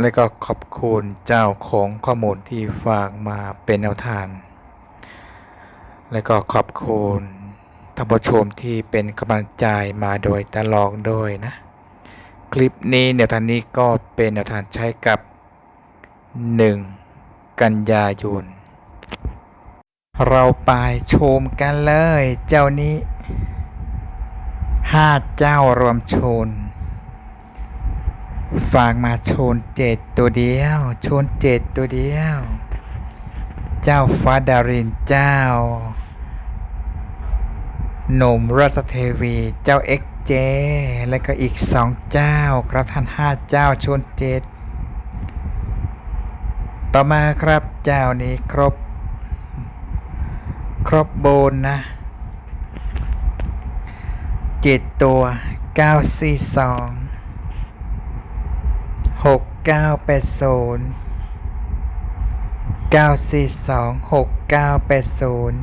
และก็ขอบคุณเจ้าของข้อมูลที่ฝากมาเป็นแนวทาง และก็ขอบคุณท่านผู้ชมที่เป็นกำลังใจมาโดยตลอดด้วยนะ คลิปนี้แนวทางนี้ก็เป็นแนวทางใช้กับ 1 กันยายน เราไปชมกันเลย เจ้านี้ห้าเจ้ารวมชน ฝากมาโชนเจ็ดตัวเดียว โชนเจ็ดตัวเดียว เจ้าฟ้าดารินเจ้าหนุ่มรัสเทวี เจ้าเอ็กเจ และก็อีกสองเจ้า ครับท่านห้าเจ้าชนเจ็ด ต่อมาครับเจ้านี้ครบ ครบโบนนะเจ็ดตัวเก้าสี่สอง หกเก้าแปดศูนย์เก้าสี่สองหกเก้าแปดศูนย์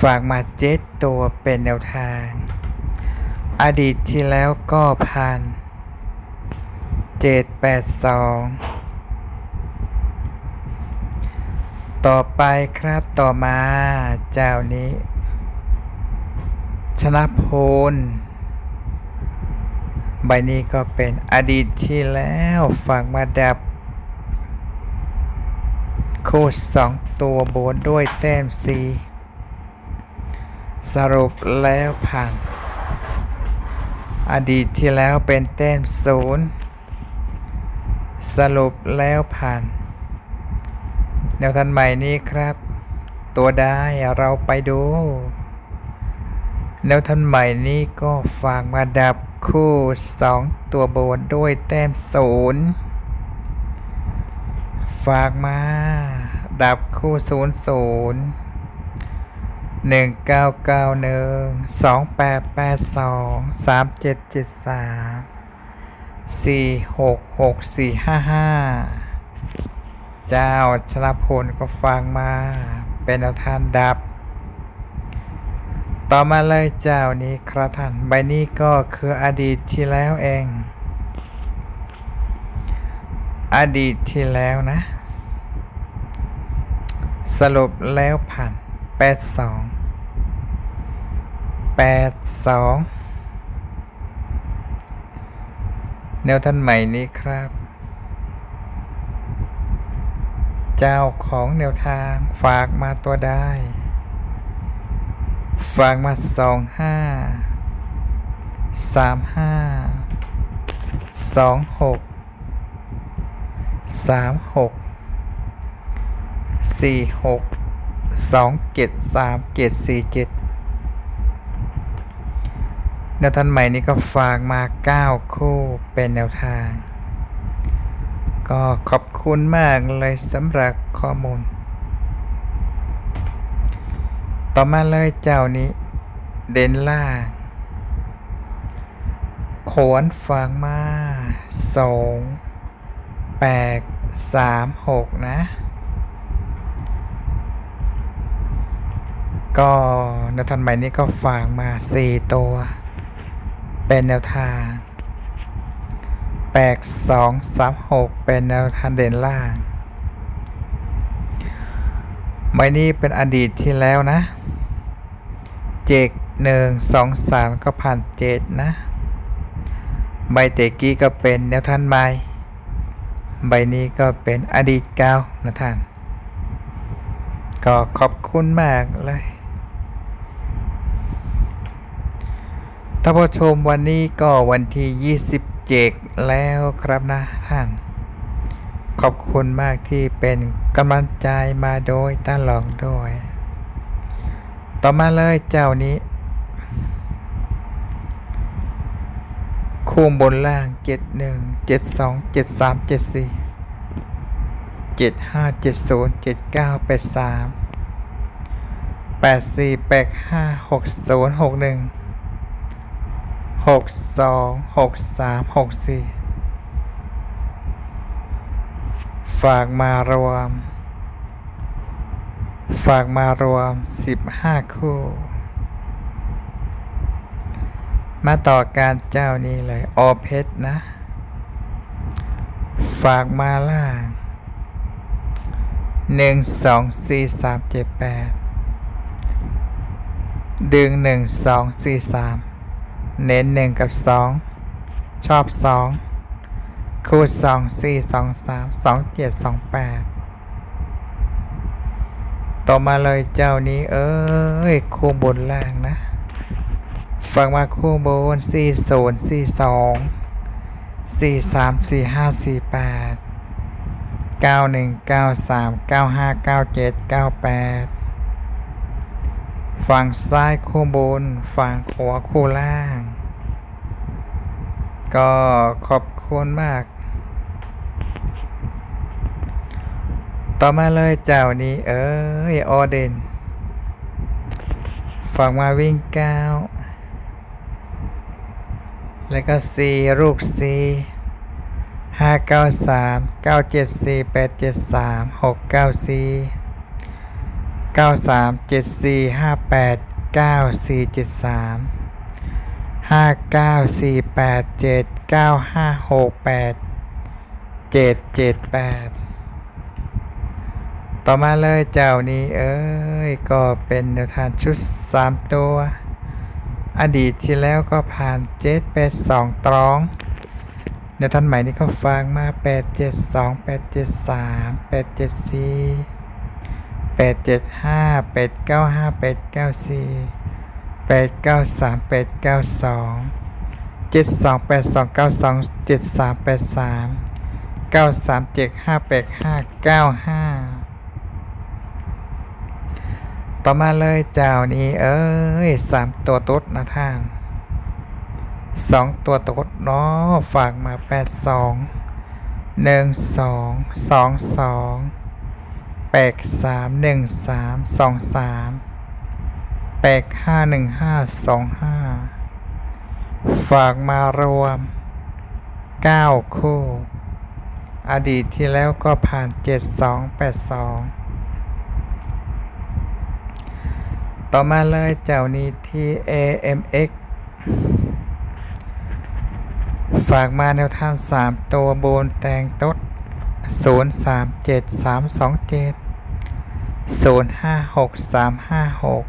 ฝากมาเจ็ดตัวเป็นแนวทาง อดีตที่แล้วก็พันเจ็ดแปดสองต่อไปครับต่อมาเจ้านี้ ชนะพล ใบนี้ก็เป็นอดีตที่แล้วฝากมาดับ คู่สองตัวโบนด้วยแต้มสีสรุปแล้วผ่าน อดีตที่แล้วเป็นแต้มศูนย์สรุปแล้วผ่าน แนวทันใหม่นี้ครับ ตัวได้เราไปดูแล้วท่านใหม่นี้ก็ฝากมาดับ คู่สองตัวบนด้วยแต้มศูนย์ฝากมา ดับคู่ศูนย์ศูนย์หนึ่งเก้าเก้าหนึ่งสองแปดแปดสองสามเจ็ดเจ็ดสามสี่หกหกสี่ห้าห้าเจ้าชลพลก็ฟังมา เป็นแนวทานดับ ต่อมาเลยเจ้านี้ครับท่าน ใบนี้ก็คืออดีตที่แล้วเอง อดีตที่แล้วนะ สรุปแล้วผ่านแปดสองแปดสองแนวท่านใหม่นี้ครับ เจ้าของแนวทางฝากมาตัวได้ ฝากมาสองห้าสามห้าสองหกสามหกสี่หกสองเจ็ดสามเจ็ดสี่เจ็ดแนวทางใหม่นี้ก็ฝากมาเก้าคู่เป็นแนวทาง ก็ขอบคุณมากเลยสำหรับข้อมูล ต่อมาเลยเจ้านี้ เดนล่าโขนฟางมาสองแปดสามหกนะ ก็แนวทางใหม่นี้ก็ฝากมาสี่ตัว เป็นแนวทางแปดสองสามหกเป็นแนวทางเด่นล่าง ใบนี้เป็นอดีตที่แล้วนะ เจกหนึ่งสองสามก็ผ่านเจ็ดนะ ใบเตกี้ก็เป็นแนวท่านใหม่ใบนี้ก็เป็นอดีตเก่านะท่าน ก็ขอบคุณมากเลยท่านผู้ชมวันนี้ก็วันที่ 27 แล้วครับนะท่าน ขอบคุณมากที่เป็นกำลังใจมาโดยตลอดด้วย ต่อมาเลยเจ้านี้ คูมบนล่าง71 72 73 74เจ็ดห้าเจ็ดศูนย์เจ็ดเก้าแปดสามแปดสี่แปดห้าหกศูนย์หกหนึ่งหกสองหกสามหกสี่ ฝากมารวม ฝากมารวมสิบห้าคู่ มาต่อการเจ้านี้เลย ออเพชรนะ ฝากมาล่างหนึ่งสองสี่สามเจ็ดแปดดึงหนึ่งสองสี่สามเน้นหนึ่งกับสองชอบสอง คูณสองสี่สองสามสองเจ็ดสองแปดต่อมาเลยเจ้านี้ เอ้ย คู่บนล่างนะ ฟังมาคู่บนสี่ศูนย์สี่สองสี่สามสี่ห้าสี่แปดเก้าหนึ่งเก้าสามเก้าห้าเก้าเจ็ดเก้าแปดฝั่งซ้ายคู่บน ฝั่งขวาคู่ล่าง ก็ขอบคุณมาก ต่อมาเลยเจ้านี้เอ้ยออเดนฝั่งมาวิ่งเก้าแล้วก็สี่ลูกสี่ห้าเก้าสามเก้าเจ็ดสี่แปดเจ็ดสามหกเก้าสี่เก้าสามเจ็ดสี่ห้าแปดเก้าสี่เจ็ดสามห้าเก้าสี่แปดเจ็ดเก้าห้าหกแปดเจ็ดเจ็ดแปด ต่อมาเลยเจ้านี้เอ้ย ก็เป็นแนวทานชุด 3 ตัว อดีตที่แล้วก็ผ่านเจ็ดแปดสองตรองแนวทานใหม่นี่ก็ฟังมา 8 7 2 8 7 3 8 7 4 8 7 5 8 9 5 8 9 4 8 9 3 8 9 2 7 2 8 2 9 2 7 3 8 3 9 3 7 5 8 5 9 5 ต่อมาเลยเจ้านี้เอ้ยสามตัวตุ๊ดนะท่านสองตัวตุ๊ดเนาะฝากมาแปดสองหนึ่งสองสองสองแปดสามหนึ่งสามสองสามแปดห้าหนึ่งห้าสองห้าฝากมารวมเก้าคู่ อดีตที่แล้วก็ผ่านเจ็ดสองแปดสอง ต่อมาเลยเจ้านี้ที่ AMX ฝากมาแนวทาง 3 ตัวโบนแตงตด0 3 7 3 2 7 0 5 6 3 5 6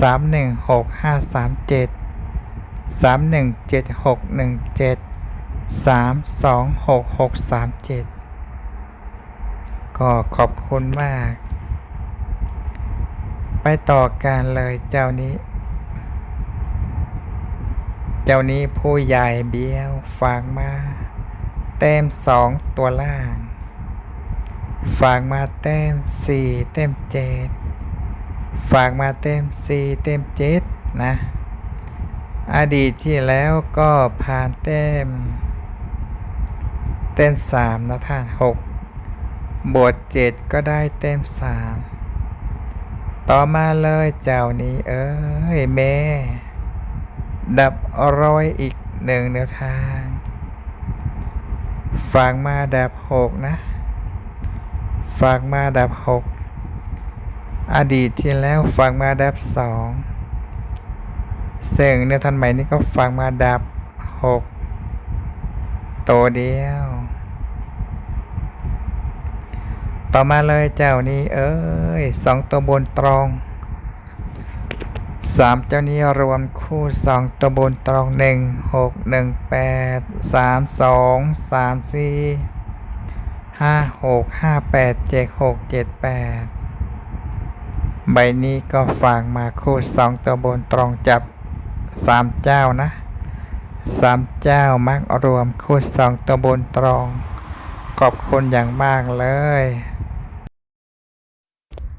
3 1 6 5 3 7 3 1 7 6 1 7 3 2 6 6 3 7 ก็ขอบคุณมาก ไปต่อกันเลยเจ้านี้ เจ้านี้ผู้ใหญ่เบี้ยวฝากมาแต้มสองตัวล่าง ฝากมาแต้มสี่แต้มเจ็ดฝากมาแต้มสี่แต้มเจ็ดนะ อดีตที่แล้วก็ผ่านแต้มแต้มสามนะท่านหกบวกเจ็ดก็ได้แต้มสาม ต่อมาเลยเจ้านี้เอ้ยแม่ ดับร้อยอีกหนึ่งแนวทางฝากมาดับหกนะฝากมาดับหกอดีตที่แล้วฝากมาดับสองเสียงแนวทันใหม่นี้ก็ฝากมาดับหกตัวเดียว ต่อมาเลยเจ้านี้เอ้ยสองตัวบนตรงสามเจ้านี้รวมคู่สองตัวบนตรงหนึ่งหกหนึ่งแปดสามสองสามสี่ห้าหกห้าแปดเจ็ดหกเจ็ดแปดใบนี้ก็ฝากมาคู่สองตัวบนตรงจับสามเจ้านะสามเจ้ามักรวมคู่สองตัวบนตรงขอบคุณอย่างมากเลย